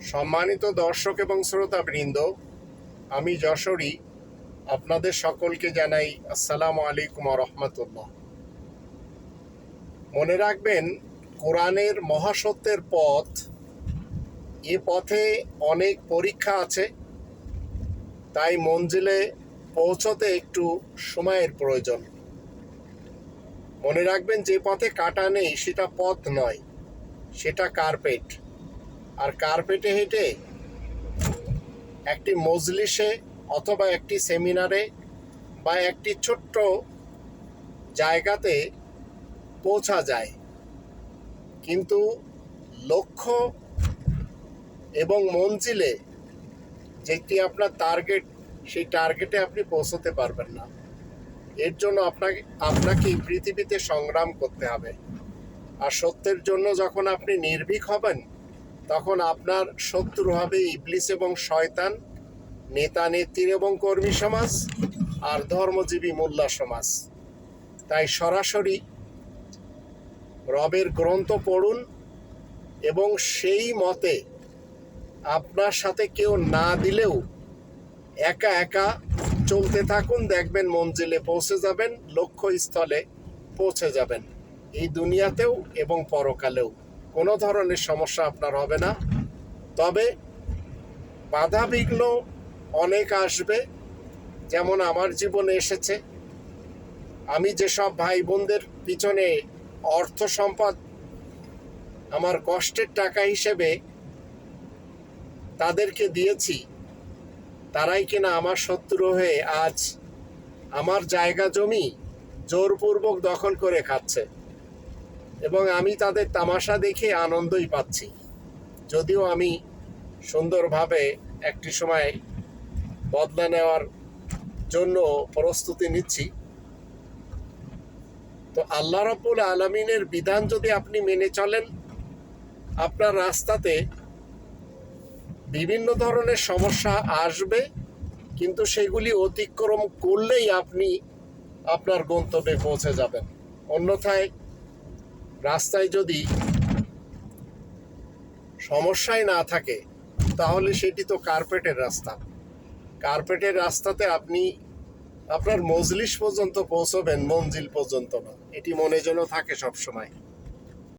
সম্মানিত দর্শক এবং শ্রোতাবৃন্দ, আমি যশোরী। আপনাদের সকলকে জানাই আসসালামু আলাইকুম রহমতুল্লাহ। মনে রাখবেন, কোরআনের মহাসত্যের পথ, এ পথে অনেক পরীক্ষা আছে। তাই মঞ্জিলে পৌঁছতে একটু সময়ের প্রয়োজন। মনে রাখবেন, যে পথে কাটা নেই, সেটা পথ নয়, সেটা কার্পেট। আর কার্পেটে হেঁটে একটি মজলিসে অথবা একটি সেমিনারে বা একটি ছোট্ট জায়গাতে পৌঁছা যায়। কিন্তু লক্ষ্য এবং মঞ্জিলে যেটি আপনার টার্গেট সেই টার্গেটে আপনি পৌঁছতে পারবেন না। এর জন্য আপনাকে আপনাকে পৃথিবীতে সংগ্রাম করতে হবে। আর সত্যের জন্য যখন আপনি নির্ভীক হবেন তখন আপনার শত্রু হবে ইবলিস এবং শয়তান, নেতা, নেত্রী এবং কর্মী সমাজ আর ধর্মজীবী মোল্লা সমাজ। তাই সরাসরি রবের গ্রন্থ পড়ুন এবং সেই মতে আপনার সাথে কেউ না দিলেও একা একা চলতে থাকুন, দেখবেন মঞ্জিলে পৌঁছে যাবেন, লক্ষ্যস্থলে পৌঁছে যাবেন। এই দুনিয়াতেও এবং পরকালেও। কোনো ধরনের সমস্যা আপনার হবে না। তবে বাধা বিঘ্ন অনেক আসবে, যেমন আমার জীবনে এসেছে। আমি যেসব ভাই বোনদের পিছনে অর্থ সম্পদ, আমার কষ্টের টাকা হিসেবে তাদেরকে দিয়েছি, তারাই কিনা আমার শত্রু হয়ে আজ আমার জায়গা জমি জোরপূর্বক দখল করে খাচ্ছে। এবং আমি তাদের তামাশা দেখে আনন্দই পাচ্ছি। যদিও আমি সুন্দরভাবে একটি সময় বদলা নেওয়ার জন্য প্রস্তুতি নিচ্ছি। তো আল্লাহ রাব্বুল আলমিনের বিধান যদি আপনি মেনে চলেন, আপনার রাস্তাতে বিভিন্ন ধরনের সমস্যা আসবে, কিন্তু সেগুলি অতিক্রম করলেই আপনি আপনার গন্তব্যে পৌঁছে যাবেন। অন্যথায় রাস্তায় যদি সমস্যায় না থাকে, তাহলে সেটি তো কার্পেটের রাস্তা। কার্পেটের রাস্তাতে আপনি আপনার মজলিশ পর্যন্ত পৌঁছবেন, মঞ্জিল পর্যন্ত না। এটি মনে যেন থাকে সবসময়।